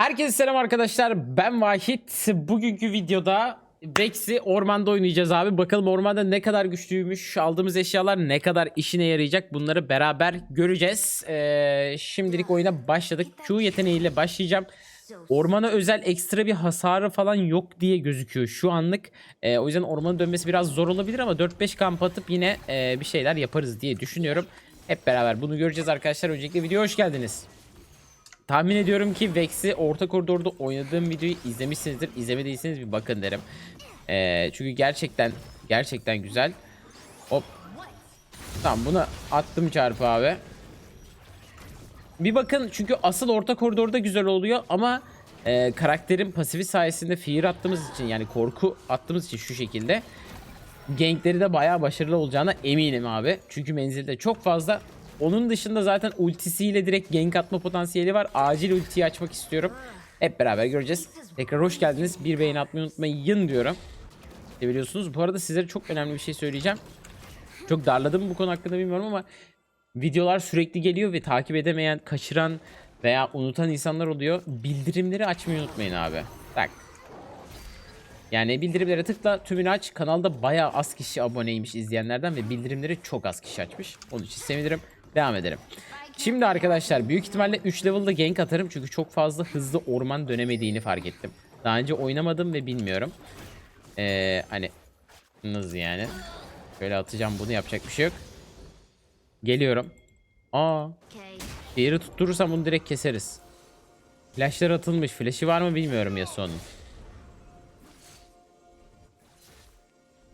Herkese selam arkadaşlar. Ben Vahit. Bugünkü videoda Vex'i ormanda oynayacağız abi. Bakalım ormanda ne kadar güçlüymüş. Aldığımız eşyalar ne kadar işine yarayacak. Bunları beraber göreceğiz. Ee, şimdilik oyuna başladık. Q yeteneğiyle başlayacağım. Ormana özel ekstra bir hasarı falan yok diye gözüküyor şu anlık. Ee, o yüzden ormanın dönmesi biraz zor olabilir ama 4-5 kamp atıp yine e, bir şeyler yaparız diye düşünüyorum. Hep beraber bunu göreceğiz arkadaşlar. Öncelikle videoya hoş geldiniz. Tahmin ediyorum ki Vex'i orta koridorda oynadığım videoyu izlemişsinizdir. İzlemediyseniz bir bakın derim. Ee, çünkü gerçekten gerçekten güzel. Hop. Tamam bunu attım çarpı abi. Bir bakın çünkü asıl orta koridorda güzel oluyor ama e, karakterin pasifi sayesinde fear attığımız için yani korku attığımız için şu şekilde gankleri de bayağı başarılı olacağına eminim abi. Çünkü menzilde çok fazla. Onun dışında zaten ultisiyle direkt gank atma potansiyeli var. Acil ultiyi açmak istiyorum. Hep beraber göreceğiz. Tekrar hoş geldiniz. Bir beğeni atmayı unutmayın diyorum. Biliyorsunuz. Bu arada sizlere çok önemli bir şey söyleyeceğim. Çok darladım bu konu hakkında bilmiyorum ama videolar sürekli geliyor ve takip edemeyen, kaçıran veya unutan insanlar oluyor. Bildirimleri açmayı unutmayın abi. Bak yani bildirimlere tıkla tümünü aç. Kanalda bayağı az kişi aboneymiş izleyenlerden ve bildirimleri çok az kişi açmış. Onun için sevinirim. Devam edelim. Şimdi arkadaşlar büyük ihtimalle 3 level'da gank atarım çünkü çok fazla hızlı orman dönemediğini fark ettim. Daha önce oynamadım ve bilmiyorum. Ee, hani nasıl yani? Böyle atacağım bunu yapacak bir şey yok. Geliyorum. Aa, bir yeri tutturursam bunu direkt keseriz. Flashlar atılmış. Flash'i var mı bilmiyorum Yasuo'nun.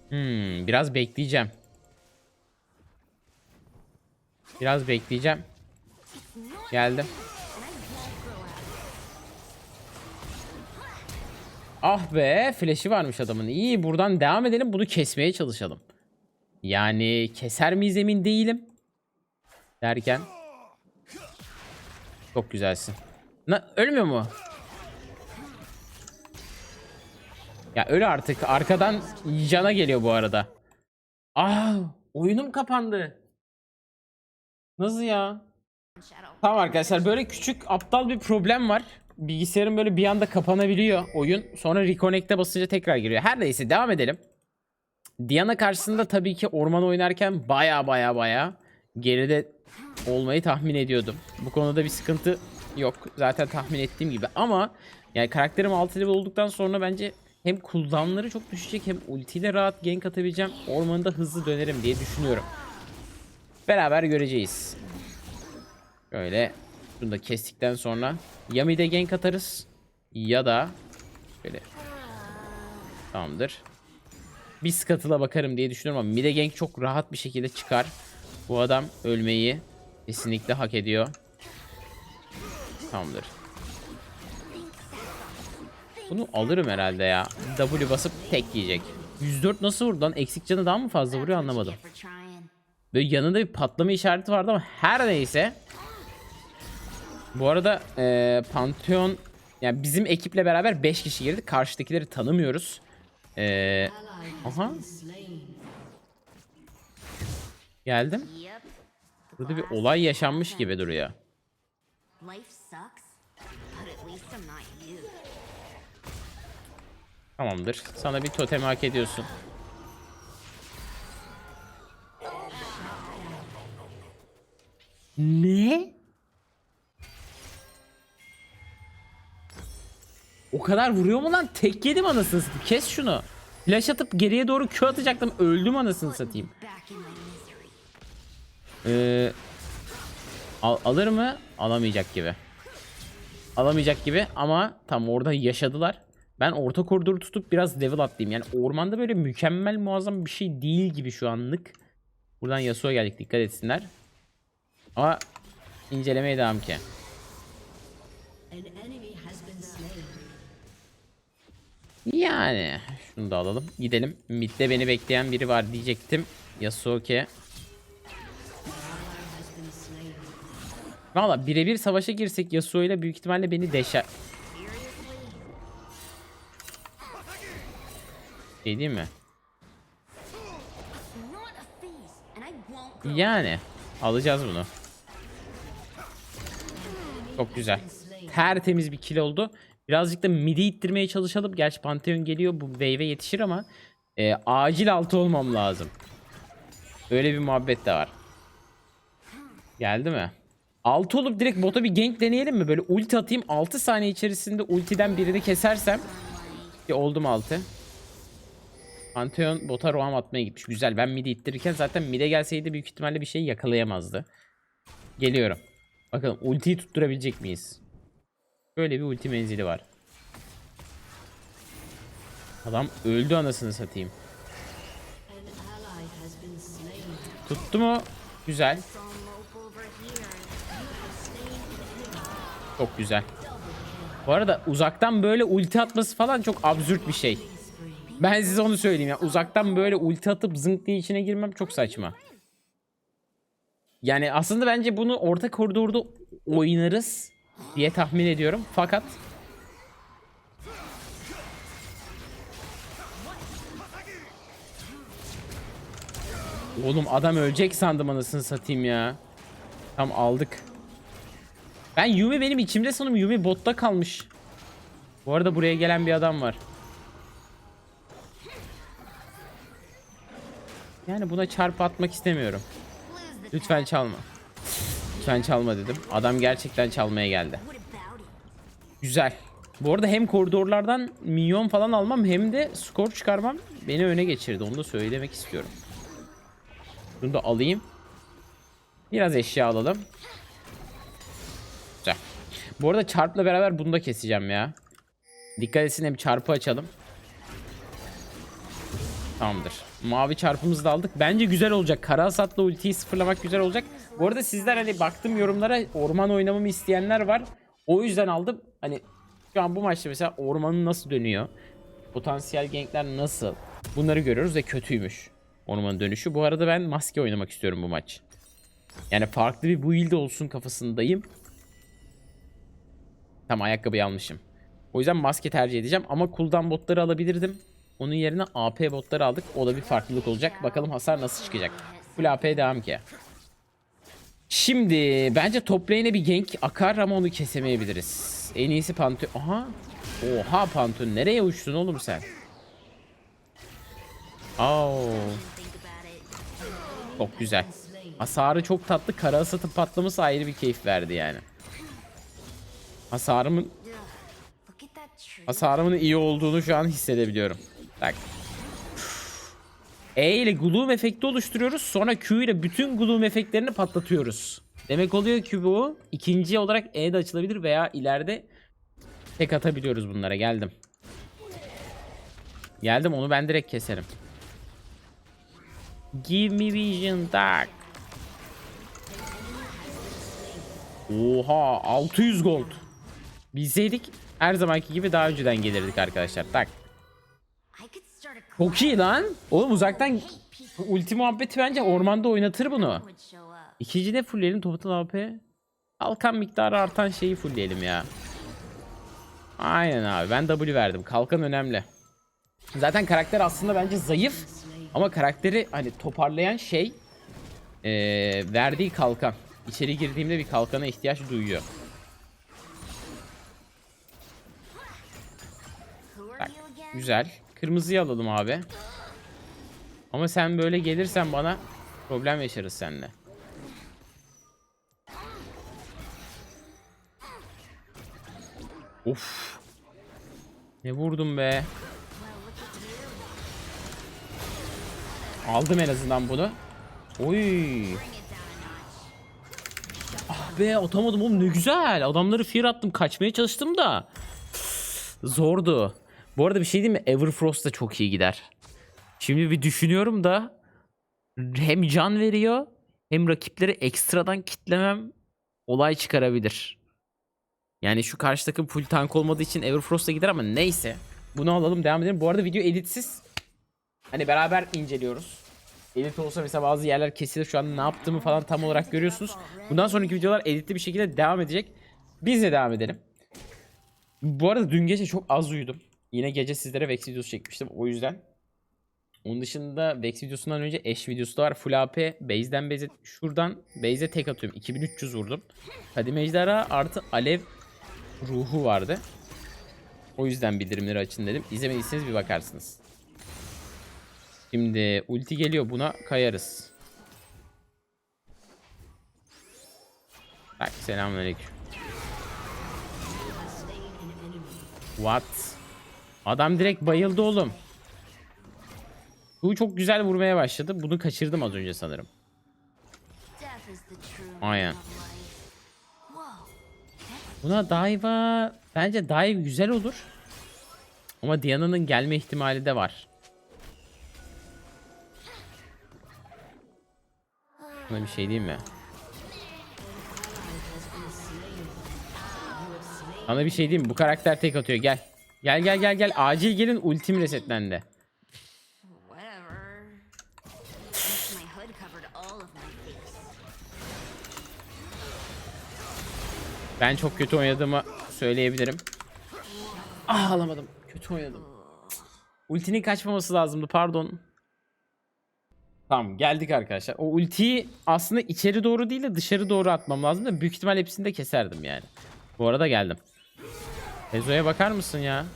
Hmm, biraz bekleyeceğim. Biraz bekleyeceğim. Geldim. Ah be, flash'i varmış adamın. İyi, buradan devam edelim. Bunu kesmeye çalışalım. Yani keser miyiz emin değilim. Derken. Çok güzelsin. Na, ölmüyor mu? Ya öyle artık. Arkadan cana geliyor bu arada. Ah, oyunum kapandı. Nasıl ya? Tamam arkadaşlar böyle küçük aptal bir problem var. Bilgisayarın böyle bir anda kapanabiliyor oyun. Sonra reconnect'e basınca tekrar giriyor. Her neyse devam edelim. Diana karşısında tabii ki orman oynarken baya baya baya geride olmayı tahmin ediyordum. Bu konuda bir sıkıntı yok. Zaten tahmin ettiğim gibi ama yani karakterim 6 level olduktan sonra bence hem cooldownları çok düşecek hem ultiyle rahat gank atabileceğim. Ormanda hızlı dönerim diye düşünüyorum. Beraber göreceğiz. Böyle bunu da kestikten sonra ya mid'e gank atarız ya da böyle tamamdır. Bir scuttle'a bakarım diye düşünüyorum ama mid'e gank çok rahat bir şekilde çıkar. Bu adam ölmeyi kesinlikle hak ediyor. Tamamdır. Bunu alırım herhalde ya. W basıp tek yiyecek. 104 nasıl vurdu lan? Eksik canı daha mı fazla vuruyor anlamadım. Böyle yanında bir patlama işareti vardı ama her neyse. Bu arada e, Pantheon yani bizim ekiple beraber 5 kişi girdik. Karşıdakileri tanımıyoruz. E, aha. Geldim. Burada bir olay yaşanmış gibi duruyor. Tamamdır. Sana bir totem hak ediyorsun. Ne? O kadar vuruyor mu lan? Tek yedim anasını satayım. Kes şunu. Flash atıp geriye doğru Q atacaktım. Öldüm anasını satayım. Ee, al- alır mı? Alamayacak gibi. Alamayacak gibi ama tam orada yaşadılar. Ben orta koridoru tutup biraz level atlayayım. Yani ormanda böyle mükemmel muazzam bir şey değil gibi şu anlık. Buradan Yasuo geldik dikkat etsinler. Ama incelemeye devam ki. Yani şunu da alalım. Gidelim. Mid'de beni bekleyen biri var diyecektim. Yasuo ki. Valla birebir savaşa girsek Yasuo ile büyük ihtimalle beni deşer. Şey değil mi? Yani alacağız bunu. Çok güzel. tertemiz bir kill oldu. Birazcık da midi ittirmeye çalışalım. Gerçi Pantheon geliyor bu wave'e yetişir ama e, acil altı olmam lazım. Öyle bir muhabbet de var. Geldi mi? 6 olup direkt bota bir gank deneyelim mi? Böyle ulti atayım 6 saniye içerisinde ultiden birini kesersem ki oldum 6. Pantheon bota roam atmaya gitmiş. Güzel. Ben midi ittirirken zaten mide gelseydi büyük ihtimalle bir şey yakalayamazdı. Geliyorum. Bakalım ultiyi tutturabilecek miyiz? Böyle bir ulti menzili var. Adam öldü anasını satayım. Tuttu mu? Güzel. Çok güzel. Bu arada uzaktan böyle ulti atması falan çok absürt bir şey. Ben size onu söyleyeyim ya. Uzaktan böyle ulti atıp zınk diye içine girmem çok saçma. Yani aslında bence bunu orta koridorda oynarız diye tahmin ediyorum. Fakat Oğlum adam ölecek sandım anasını satayım ya. Tam aldık. Ben Yumi benim içimde sanırım Yumi botta kalmış. Bu arada buraya gelen bir adam var. Yani buna çarpı atmak istemiyorum. Lütfen çalma. Lütfen çalma dedim. Adam gerçekten çalmaya geldi. Güzel. Bu arada hem koridorlardan minyon falan almam hem de skor çıkarmam beni öne geçirdi. Onu da söylemek istiyorum. Bunu da alayım. Biraz eşya alalım. Güzel. Bu arada çarpla beraber bunu da keseceğim ya. Dikkat etsin hem çarpı açalım. Tamamdır. Mavi çarpımızı da aldık. Bence güzel olacak. Kara hasatla ultiyi sıfırlamak güzel olacak. Bu arada sizler hani baktım yorumlara orman oynamamı isteyenler var. O yüzden aldım. Hani şu an bu maçta mesela ormanın nasıl dönüyor? Potansiyel gankler nasıl? Bunları görüyoruz ve kötüymüş. Ormanın dönüşü. Bu arada ben maske oynamak istiyorum bu maç. Yani farklı bir build olsun kafasındayım. Tam ayakkabıyı almışım. O yüzden maske tercih edeceğim ama cooldown botları alabilirdim. Onun yerine AP botları aldık. O da bir farklılık olacak. Bakalım hasar nasıl çıkacak. Full AP devam ki. Şimdi bence top lane'e bir gank akar ama onu kesemeyebiliriz. En iyisi Pantheon. Aha. Oha Pantheon nereye uçtun oğlum sen? Oo. Çok güzel. Hasarı çok tatlı. Kara hasatın patlaması ayrı bir keyif verdi yani. Hasarımın hasarımın iyi olduğunu şu an hissedebiliyorum. Bak. E ile gloom efekti oluşturuyoruz. Sonra Q ile bütün gloom efektlerini patlatıyoruz. Demek oluyor ki bu ikinci olarak E de açılabilir veya ileride tek atabiliyoruz bunlara. Geldim. Geldim onu ben direkt keserim. Give me vision dark. Oha 600 gold. Bilseydik her zamanki gibi daha önceden gelirdik arkadaşlar. Tak. Çok iyi lan. Oğlum uzaktan ulti muhabbeti bence ormanda oynatır bunu. İkinci de fullleyelim total AP. Kalkan miktarı artan şeyi fullleyelim ya. Aynen abi ben W verdim. Kalkan önemli. Zaten karakter aslında bence zayıf. Ama karakteri hani toparlayan şey eee, verdiği kalkan. İçeri girdiğimde bir kalkana ihtiyaç duyuyor. Bak güzel. Kırmızıyı alalım abi. Ama sen böyle gelirsen bana problem yaşarız seninle. Of. Ne vurdum be. Aldım en azından bunu. Oy. Ah be atamadım oğlum ne güzel. Adamları fear attım kaçmaya çalıştım da. Zordu. Bu arada bir şey diyeyim mi? Everfrost da çok iyi gider. Şimdi bir düşünüyorum da hem can veriyor hem rakipleri ekstradan kitlemem olay çıkarabilir. Yani şu karşı takım full tank olmadığı için Everfrost'a gider ama neyse. Bunu alalım devam edelim. Bu arada video editsiz. Hani beraber inceliyoruz. Edit olsa mesela bazı yerler kesilir. Şu an ne yaptığımı falan tam olarak görüyorsunuz. Bundan sonraki videolar editli bir şekilde devam edecek. Biz de devam edelim. Bu arada dün gece çok az uyudum. Yine gece sizlere Vex videosu çekmiştim. O yüzden. Onun dışında Vex videosundan önce eş videosu da var. Full AP. Base'den base'e şuradan base'e tek atıyorum. 2300 vurdum. Kadim Ejderha artı Alev ruhu vardı. O yüzden bildirimleri açın dedim. İzlemediyseniz bir bakarsınız. Şimdi ulti geliyor buna kayarız. Bak selamünaleyküm. What? Adam direkt bayıldı oğlum. Bu çok güzel vurmaya başladı. Bunu kaçırdım az önce sanırım. Aynen. Buna dive'a bence dive güzel olur. Ama Diana'nın gelme ihtimali de var. Buna bir şey diyeyim mi? Sana bir şey diyeyim mi? Bu karakter tek atıyor gel. Gel gel gel gel. Acil gelin ultim resetlendi. Ben çok kötü oynadığımı söyleyebilirim. Ah alamadım. Kötü oynadım. Ultinin kaçmaması lazımdı pardon. Tamam geldik arkadaşlar. O ultiyi aslında içeri doğru değil de dışarı doğru atmam lazım da büyük ihtimal hepsini de keserdim yani. Bu arada geldim. Ezo'ya bakar mısın ya?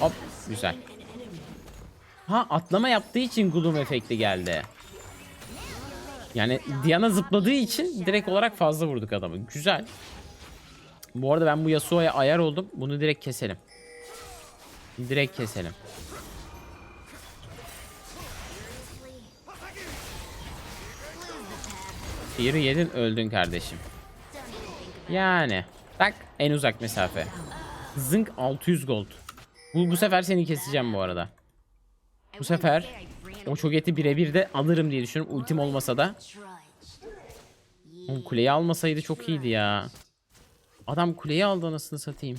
Hop güzel. Ha atlama yaptığı için Gloom efekti geldi. Yani Diana zıpladığı için direkt olarak fazla vurduk adamı. Güzel. Bu arada ben bu Yasuo'ya ayar oldum. Bunu direkt keselim. Direkt keselim. Fear'ı yedin öldün kardeşim. Yani. Tak en uzak mesafe. Zınk 600 gold. Bu, bu sefer seni keseceğim bu arada. Bu sefer o çok eti birebir de alırım diye düşünüyorum. Ultim olmasa da. Oğlum kuleyi almasaydı çok iyiydi ya. Adam kuleyi aldı anasını satayım.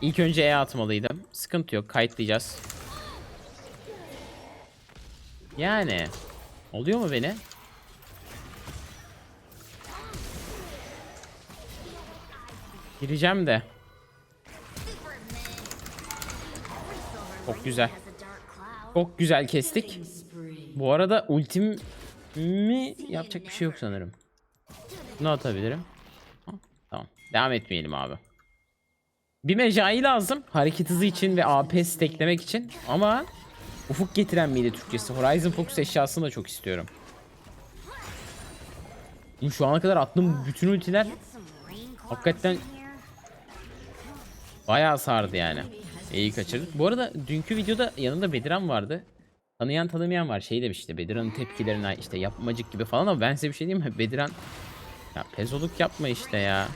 İlk önce E atmalıydım. Sıkıntı yok. Kayıtlayacağız. Yani. Oluyor mu beni? Gireceğim de. Çok güzel. Çok güzel kestik. Bu arada ultim mi yapacak bir şey yok sanırım. Bunu atabilirim. Tamam. Devam etmeyelim abi. Bir mecai lazım. Hareket hızı için ve AP steklemek için. Ama ufuk getiren miydi Türkçesi? Horizon Focus eşyasını da çok istiyorum. Şu ana kadar attığım bütün ultiler Hakikaten-. Bayağı sardı yani. İyi kaçırdık. Bu arada dünkü videoda yanında Bediran vardı. Tanıyan tanımayan var. Şey demişti Bediran'ın tepkilerine işte yapmacık gibi falan ama ben size bir şey diyeyim mi? Bediran ya pezoluk yapma işte ya.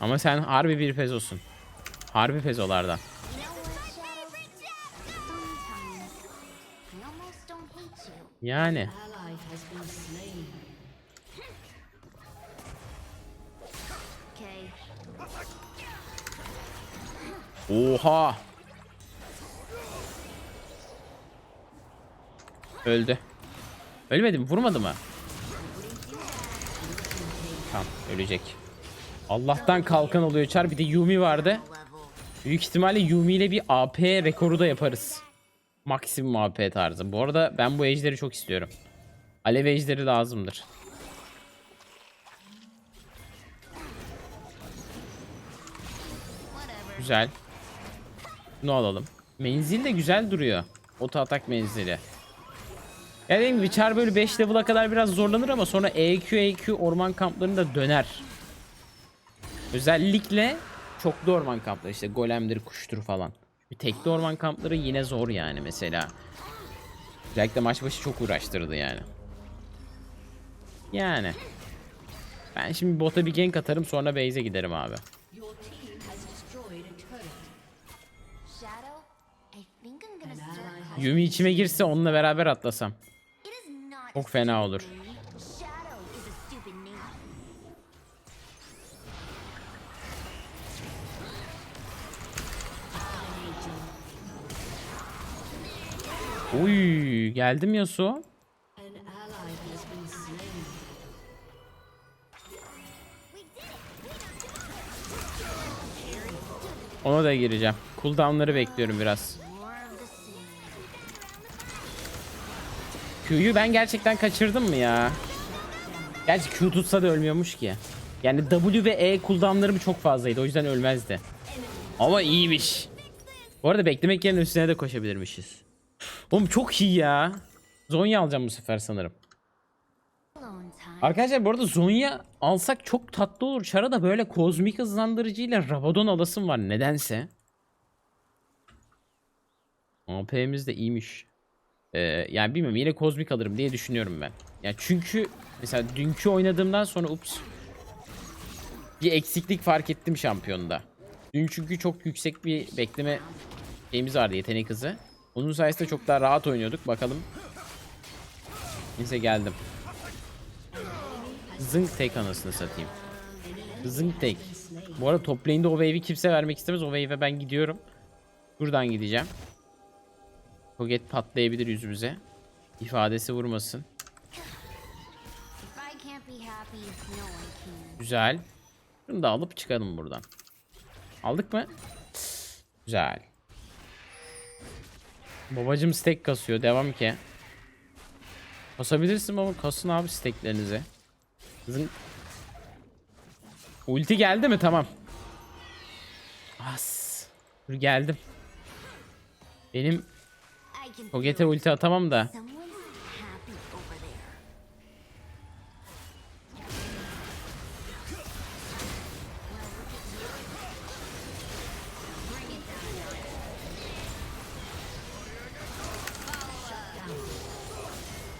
Ama sen harbi bir pezosun. Harbi pezolardan. You Oha. Öldü. Ölmedi mi? Vurmadı mı? Tamam ölecek. Allah'tan kalkan oluyor çar. Bir de Yumi vardı. Büyük ihtimalle Yumi ile bir AP rekoru da yaparız. Maksimum AP tarzı. Bu arada ben bu ejderi çok istiyorum. Alev ejderi lazımdır. Güzel. Bunu alalım. Menzil de güzel duruyor. Oto atak menzili. Ya dediğim Char böyle 5 level'a kadar biraz zorlanır ama sonra EQ EQ orman kamplarında döner. Özellikle çoklu orman kampları işte golemdir kuştur falan. Bir tekli orman kampları yine zor yani mesela. Özellikle maç başı çok uğraştırdı yani. Yani. Ben şimdi bota bir gank atarım sonra base'e giderim abi. Yumi içime girse onunla beraber atlasam. Çok fena olur. Uy, geldim Yasuo. Ona da gireceğim. Cooldown'ları bekliyorum biraz. Q'yu ben gerçekten kaçırdım mı ya? Gerçi Q tutsa da ölmüyormuş ki. Yani W ve E cooldownlarım çok fazlaydı. O yüzden ölmezdi. Ama iyiymiş. Bu arada beklemek yerine üstüne de koşabilirmişiz. Oğlum çok iyi ya. Zonya alacağım bu sefer sanırım. Arkadaşlar bu arada Zonya alsak çok tatlı olur. Çara da böyle kozmik hızlandırıcıyla Rabadon alasım var nedense. AP'miz de iyiymiş. Ee, yani bilmiyorum yine kozmik alırım diye düşünüyorum ben. Ya çünkü mesela dünkü oynadığımdan sonra ups bir eksiklik fark ettim şampiyonda. Dün çünkü çok yüksek bir bekleme şeyimiz vardı yetenek hızı. Onun sayesinde çok daha rahat oynuyorduk. Bakalım. Neyse geldim. Zınk tek anasını satayım. Zınk tek. Bu arada top lane'de o wave'i kimse vermek istemez. O wave'e ben gidiyorum. Buradan gideceğim. Koget patlayabilir yüzümüze. İfadesi vurmasın. Güzel. Şunu da alıp çıkalım buradan. Aldık mı? Güzel. Babacım stack kasıyor. Devam ki. Kasabilirsin baba. Kasın abi stacklerinizi. Zınk. Ulti geldi mi? Tamam. As. Dur geldim. Benim Koget'e feel ulti atamam da.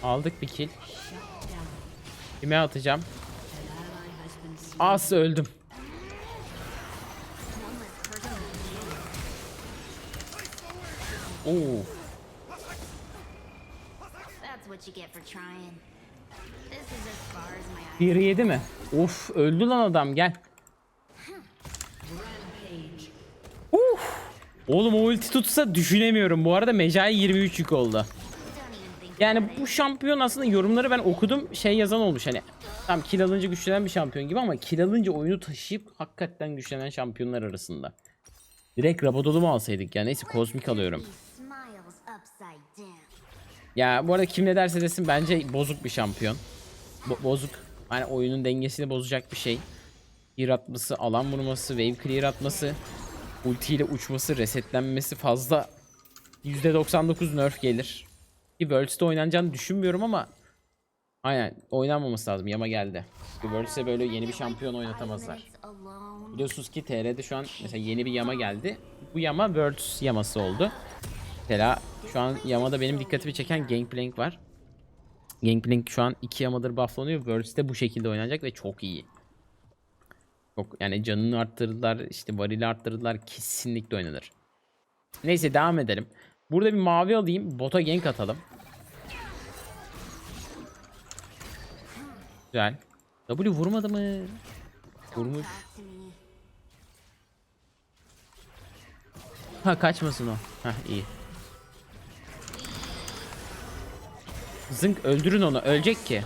Aldık bir kill. Kime atacağım? As öldüm. Oo. Bir yedi mi? Of öldü lan adam gel. Uf. Oğlum o ulti tutsa düşünemiyorum. Bu arada Mecai 23 yük oldu. Yani bu şampiyon aslında yorumları ben okudum şey yazan olmuş hani. Tam kill alınca güçlenen bir şampiyon gibi ama kill alınca oyunu taşıyıp hakikaten güçlenen şampiyonlar arasında. Direkt Rabadol'u mu alsaydık ya neyse kozmik alıyorum. Ya bu arada kim ne derse desin bence bozuk bir şampiyon. Bo- bozuk. Hani oyunun dengesini bozacak bir şey. Clear atması, alan vurması, wave clear atması, ultiyle uçması, resetlenmesi fazla %99 nerf gelir. Ki Worlds'te oynanacağını düşünmüyorum ama Aynen oynanmaması lazım. Yama geldi. Çünkü Worlds'te böyle yeni bir şampiyon oynatamazlar. Biliyorsunuz ki TR'de şu an mesela yeni bir yama geldi. Bu yama Worlds yaması oldu. Mesela şu an yamada benim dikkatimi çeken Gangplank var. Gangplank şu an iki yamadır bufflanıyor. Worlds'te bu şekilde oynanacak ve çok iyi. Çok yani canını arttırdılar, işte varili arttırdılar. Kesinlikle oynanır. Neyse devam edelim. Burada bir mavi alayım. Bota gank atalım. Güzel. W vurmadı mı? Vurmuş. Ha kaçmasın o. Ha iyi. Zınk öldürün onu. Ölecek ki.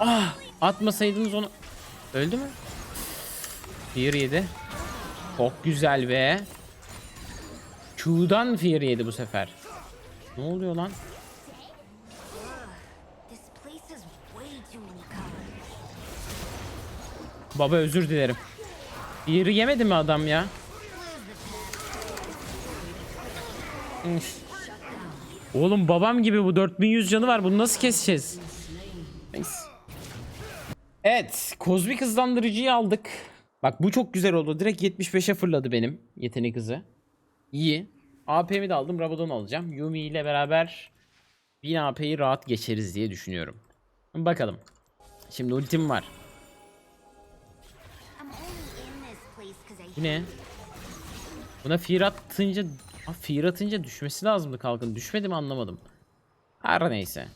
Ah! Atmasaydınız onu. Öldü mü? Fear yedi. Çok güzel be. Q'dan Fear yedi bu sefer. Ne oluyor lan? Baba özür dilerim. Fear'ı yemedi mi adam ya? Oğlum babam gibi bu 4100 canı var. Bunu nasıl keseceğiz? Neyse. Evet. Kozmik hızlandırıcıyı aldık. Bak bu çok güzel oldu. Direkt 75'e fırladı benim yetenek hızı. İyi. AP'mi de aldım. Rabadon alacağım. Yumi ile beraber 1000 AP'yi rahat geçeriz diye düşünüyorum. Bakalım. Şimdi ultim var. Bu ne? Buna fear atınca... Ha, fear atınca düşmesi lazımdı kalkın. Düşmedi mi anlamadım. Her neyse.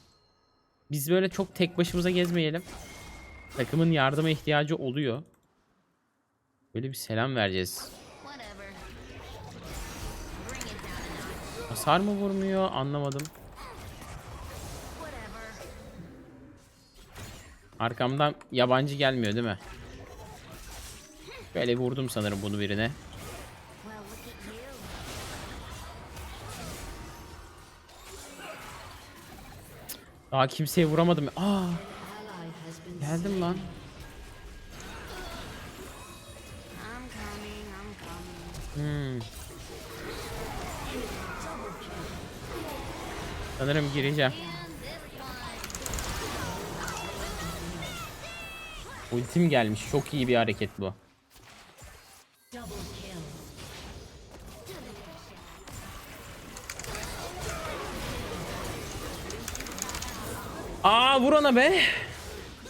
Biz böyle çok tek başımıza gezmeyelim. Takımın yardıma ihtiyacı oluyor. Böyle bir selam vereceğiz. Hasar mı vurmuyor anlamadım. Arkamdan yabancı gelmiyor değil mi? Böyle vurdum sanırım bunu birine. Daha kimseye vuramadım. Aa, geldim lan. Hmm. Sanırım gireceğim. Ultim gelmiş. Çok iyi bir hareket bu. Aa vur be.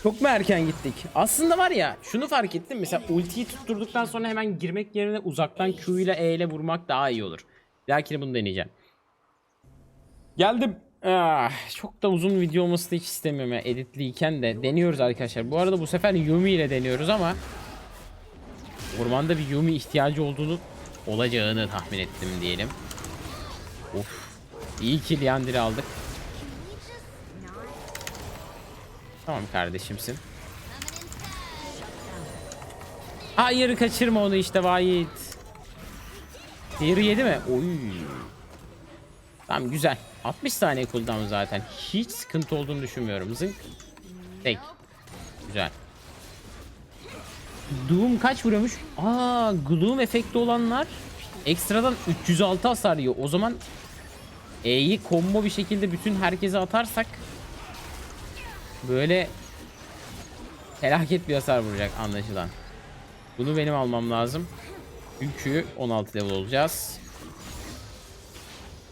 Çok mu erken gittik? Aslında var ya şunu fark ettim. Mesela ultiyi tutturduktan sonra hemen girmek yerine uzaktan Q ile E ile vurmak daha iyi olur. Dahakine bunu deneyeceğim. Geldim. Ah, çok da uzun video olmasını hiç istemiyorum ya editliyken de. Deniyoruz arkadaşlar. Bu arada bu sefer Yumi ile deniyoruz ama ormanda bir Yumi ihtiyacı olduğunu olacağını tahmin ettim diyelim. Of. İyi ki Liandry'i aldık. Tamam kardeşimsin. Hayır kaçırma onu işte Vahit. Diğeri yedi mi? Oy. Tamam güzel. 60 saniye cooldown zaten. Hiç sıkıntı olduğunu düşünmüyorum. Zınk. Tek. Güzel. Doom kaç vuruyormuş? Aa, Gloom efekti olanlar ekstradan 306 hasar yiyor. O zaman E'yi combo bir şekilde bütün herkese atarsak böyle felaket bir hasar vuracak anlaşılan. Bunu benim almam lazım. Çünkü 16 level olacağız.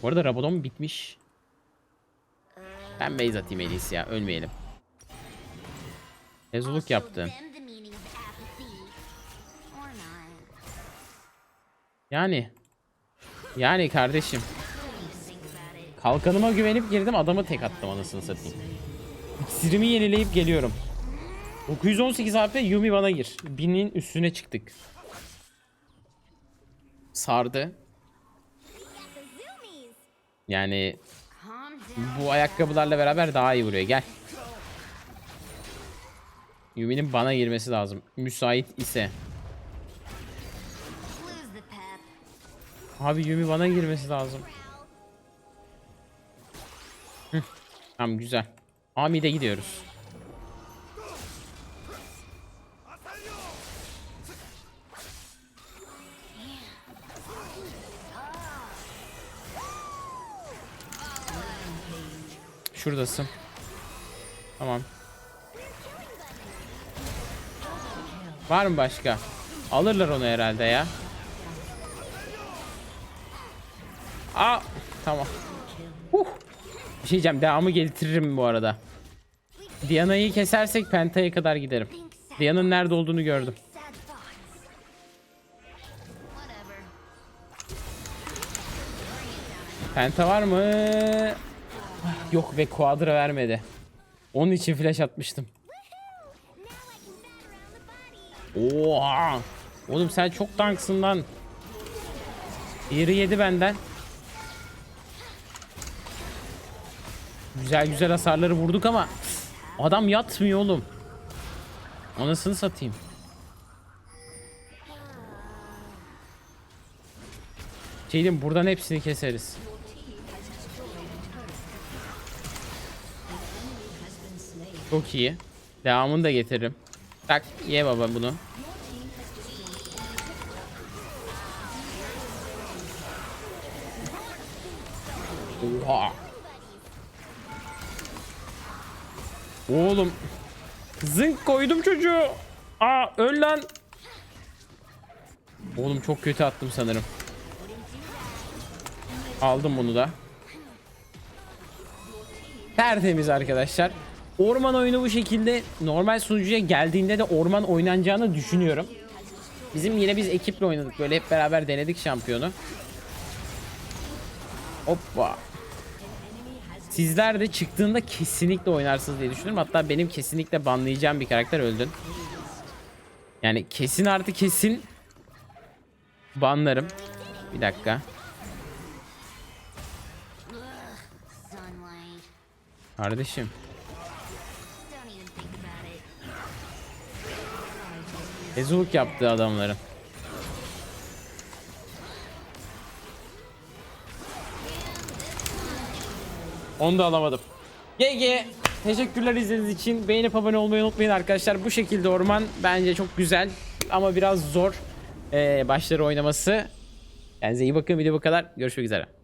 Bu arada Rabadon bitmiş. Ben base atayım iyisi ya. Ölmeyelim. Ezuluk yaptı. Yani. Yani kardeşim. Kalkanıma güvenip girdim adamı tek attım anasını satayım. İksirimi yenileyip geliyorum. 918 AP Yumi bana gir. Binin üstüne çıktık. Sardı. Yani bu ayakkabılarla beraber daha iyi vuruyor. Gel. Yumi'nin bana girmesi lazım. Müsait ise. Abi Yumi bana girmesi lazım. Hı, Tamam güzel. Amide gidiyoruz. Şuradasın. Tamam. Var mı başka? Alırlar onu herhalde ya. Aa, tamam. Bir şey diyeceğim. Devamı getiririm bu arada. Diana'yı kesersek Penta'ya kadar giderim. Diana'nın nerede olduğunu gördüm. Penta var mı? Yok ve Quadra vermedi. Onun için flash atmıştım. Oha! Oğlum sen çok tanksın lan. Biri yedi benden. Güzel güzel hasarları vurduk ama adam yatmıyor oğlum. Anasını satayım. Şey diyeyim, buradan hepsini keseriz. Çok iyi. Devamını da getiririm. Tak ye baba bunu. Oğlum. Zınk koydum çocuğu. Aa öl lan. Oğlum çok kötü attım sanırım. Aldım bunu da. Tertemiz arkadaşlar. Orman oyunu bu şekilde normal sunucuya geldiğinde de orman oynanacağını düşünüyorum. Bizim yine biz ekiple oynadık böyle hep beraber denedik şampiyonu. Hoppa. Sizler de çıktığında kesinlikle oynarsınız diye düşünüyorum. Hatta benim kesinlikle banlayacağım bir karakter öldün. Yani kesin artı kesin banlarım. Bir dakika. Kardeşim. Ezuluk yaptı adamların. Onu da alamadım. GG. Teşekkürler izlediğiniz için. Beğenip abone olmayı unutmayın arkadaşlar. Bu şekilde orman bence çok güzel ama biraz zor ee, başları oynaması. Kendinize iyi bakın. Video bu kadar. Görüşmek üzere.